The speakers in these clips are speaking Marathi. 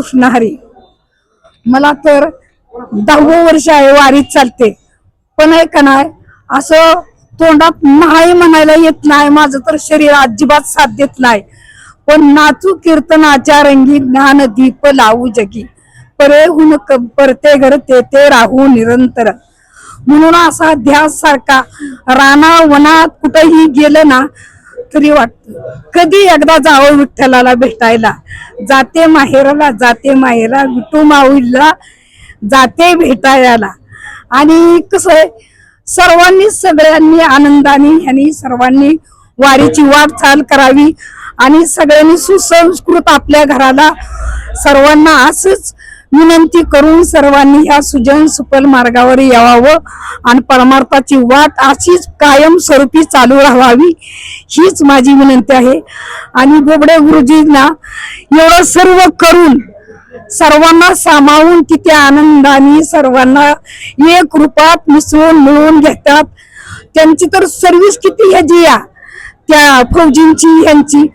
कृष्णहरी मला तर दहावं वर्ष आहे वारीत चालते. पण आहे का नाही असं तोंडात नाही म्हणायला येत नाही. माझं तर शरीर अजिबात साथ देत नाही. पण नाचू कीर्तनाच्या रंगी ज्ञान दीप लावू जगी. परे हुन परते घर ते ते राहू निरंतर. म्हणून असा ध्यास सारखा राणा वनात कुठेही गेलं ना तरी वाटत. कधी एकदा जावं विठ्ठलाला भेटायला. जाते माहेराला जाते माहेरा विठू माऊलीला जाते भेटायला. आणि कसं आहे सर्वांनी सगळ्यांनी आनंदाने ह्यांनी सर्वांनी वारीची वाटचाल करावी आणि सगळ्यांनी सुसंस्कृत आपल्या घराला सर्वांना असंच विनंती करून सर्वांनी या सुजन सुफल मार्गावर यावावं आणि परमार्थाची वाट अशीच कायम स्वरूपी चालू राहावी हीच माझी विनंती आहे. आणि बोबडे गुरुजींना एवढं सर्व करून सर्वांना सामावून तिथे आनंदाने सर्वांना एक रूपात मिसळून मिळवून घेतात. त्यांची तर सर्व्हिस किती ह्याची या त्या फौजींची यांची.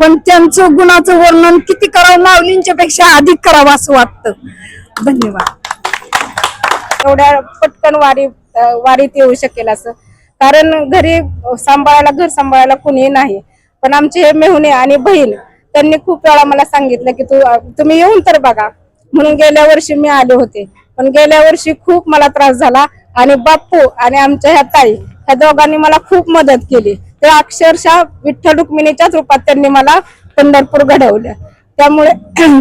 पण त्यांचं गुणाचं वर्णन किती करावं माऊलींच्या पेक्षा अधिक करावं असं वाटतं. धन्यवाद. एवढ्या पटकन वारी वारीत येऊ शकेल असं. कारण घरी सांभाळायला घर सांभाळायला कुणी नाही. पण आमचे हे मेहुणे आणि बहीण त्यांनी खूप वेळा मला सांगितलं की तू तुम्ही येऊन तर बघा. म्हणून गेल्या वर्षी मी आले होते. पण गेल्या वर्षी खूप मला त्रास झाला आणि बाप्पू आणि आमच्या ह्या ताई ह्या दोघांनी मला खूप मदत केली. तर अक्षरशः विठ्ठल रुक्मिणीच्याच रूपात त्यांनी मला पंढरपूर घडवलं. त्यामुळे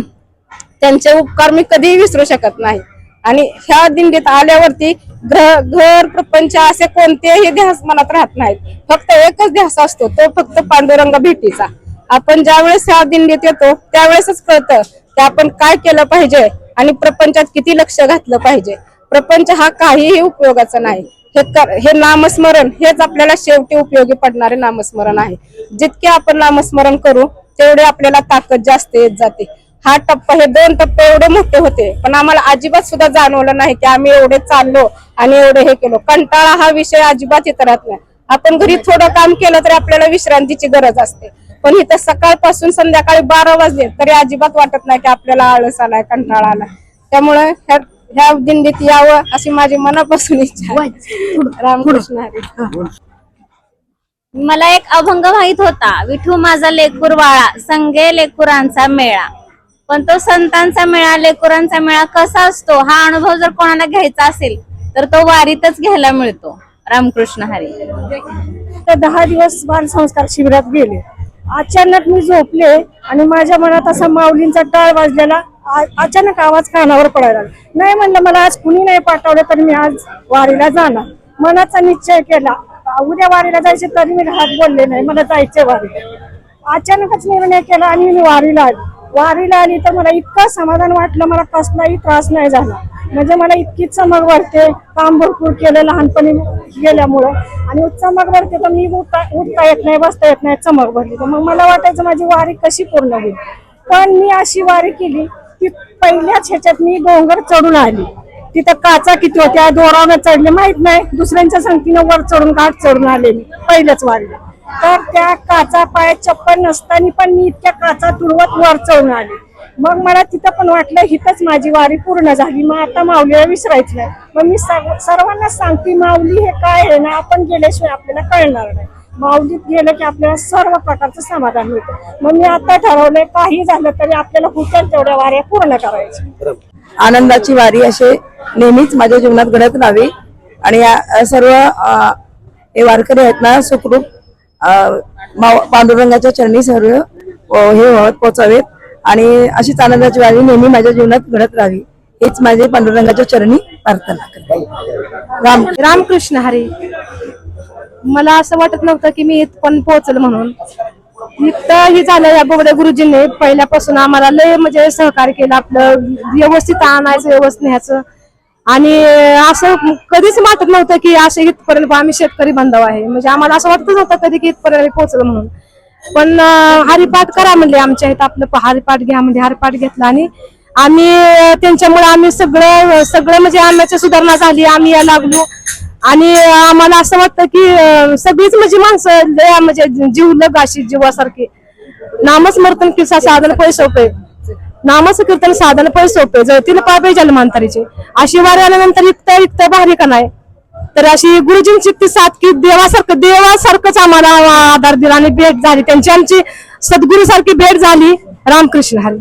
त्यांचे उपकार मी कधीही विसरू शकत नाही. आणि ह्या दिंडीत आल्यावरती ग्रह घर प्रपंच असे कोणतेही ध्यास मनात राहत नाहीत. फक्त एकच ध्यास असतो तो फक्त पांडुरंग भेटीचा. आपण ज्यावेळेस ह्या दिंडीत येतो त्यावेळेसच कळतं की आपण काय केलं पाहिजे आणि प्रपंचात किती लक्ष घातलं पाहिजे. प्रपंच हा काहीही उपयोगाचा नाही. हे कर हे नामस्मरण हेच आपल्याला शेवटी उपयोगी पडणारे नामस्मरण आहे. जितके आपण नामस्मरण करू तेवढे आपल्याला ताकद जास्त येत जाते. हा टप्पा हे दोन टप्पे एवढे मोठे होते पण आम्हाला अजिबात सुद्धा जाणवलं नाही की आम्ही एवढे चाललो आणि एवढे हे केलो. कंटाळा हा विषय अजिबात इतर राहत नाही. आपण घरी थोडं काम केलं तरी आपल्याला विश्रांतीची गरज असते. पण इथं सकाळपासून संध्याकाळी बारा वाजले तरी अजिबात वाटत नाही की आपल्याला आळस आलाय कंटाळा आलाय. त्यामुळे ह्या ह्या दिंडीत यावं अशी माझी मनापासून इच्छा आहे. रामकृष्ण हरी. मला एक अभंग माहीत होता विठू माझा लेकूर वाळा संगे लेकुरांचा मेळा. पण तो संतांचा मेळा लेकुरांचा मेळा कसा असतो हा अनुभव जर कोणाला घ्यायचा असेल तर तो वारीतच घ्यायला मिळतो. रामकृष्ण हरी. तर दहा दिवस बाल संस्कार शिबिरात गेले. अचानक मी झोपले आणि माझ्या मनात असा माऊलींचा टाळ वाजलेला अचानक आवाज कानावर पडायला नाही म्हणलं मला आज कुणी नाही पाठवलं तर मी आज वारीला जाणार. मनाचा निश्चय केला. उद्या वारीला जायचे तरी मी हात बोलले नाही. मला जायचे वारीला. अचानकच निर्णय केला आणि मी वारीला आली. वारीला आली तर मला इतकं समाधान वाटलं मला कसलाही त्रास नाही झाला. म्हणजे मला इतकी चमक वाटते. काम भरपूर केलं लहानपणी गेल्यामुळं. आणि चमक भरते तर मी उठता उठता येत नाही बसता येत नाही चमक भरली. तर मग मला वाटायचं माझी वारी कशी पूर्ण होईल? पण मी अशी वारी केली की पहिल्याच ह्याच्यात मी डोंगर चढून आली. तिथं काचा किती होत्या दोरावर चढले माहीत नाही. दुसऱ्यांच्या संगतीनं वर चढून घाट चढून आले मी पहिल्याच वारीला. तर त्या काचा पाय चप्पल नसताना पण मी इतक्या काचा तुडवत वर चढून आले. मग मला तिथं पण वाटलं हिथंच माझी वारी पूर्ण झाली. मग आता माऊलीला विसरायचं नाही. मग मी सर्व- सर्वांना सांगते माऊली हे काय आहे ना आपण गेल्याशिवाय आपल्याला कळणार नाही. माऊलीत गेलं की आपल्याला सर्व प्रकारचं समाधान मिळतं. मग मी आता ठरवलंय काही झालं तरी आपल्याला होतील तेवढ्या वाऱ्या पूर्ण करायच्या. आनंदाची वारी असे नेहमीच माझ्या जीवनात घडत राहावी. आणि या सर्व हे वारकरी आहेत ना सुखरूप पांडुरंगाच्या चरणी सर्व हे व्हावत पोचावेत आणि अशीच आनंदाची वारी नेहमी माझ्या जीवनात घडत राहावी. हेच माझे पांडुरंगाच्या चरणी प्रार्थना करते. राम रामकृष्ण हरी. मला असं वाटत नव्हतं की मी इथपर्यंत पोहोचल म्हणून. इथं ही झालं या बोबडे गुरुजींनी पहिल्यापासून आम्हाला लय म्हणजे सहकार्य केलं आपलं व्यवस्थित आणायचं व्यवस्थित न्यायचं. आणि असं कधीच वाटत नव्हतं की असं इथपर्यंत आम्ही शेतकरी बांधव आहे. म्हणजे आम्हाला असं वाटतच नव्हतं कधी की इथपर्यंत पोहोचलं म्हणून. पण हरिपाठ करा म्हणले आमच्या इथं आपलं हरिपाठ घ्या म्हणजे हरिपाठ घेतला आणि आम्ही त्यांच्यामुळे आम्ही सगळं सगळं म्हणजे आम्याची सुधारणा झाली आम्ही या लागलो. आणि आम्हाला असं वाटतं की सगळीच म्हणजे माणसं लय म्हणजे जीव लगाशी जीवासारखी. नामस्मर्तन किस्सा साधन पै सोपे. नामाचं कीर्तन साधन पै सोपे. जळतील पापे जन्मांतरीचे. अशी वारी आल्यानंतर इतकं इतकं भारी का नाही? तर अशी गुरुजींची ती साथ की देवासारखं देवासारखंच आम्हाला आधार दिला आणि भेट झाली. त्यांची आमची सद्गुरू सारखी भेट झाली. रामकृष्ण हरी.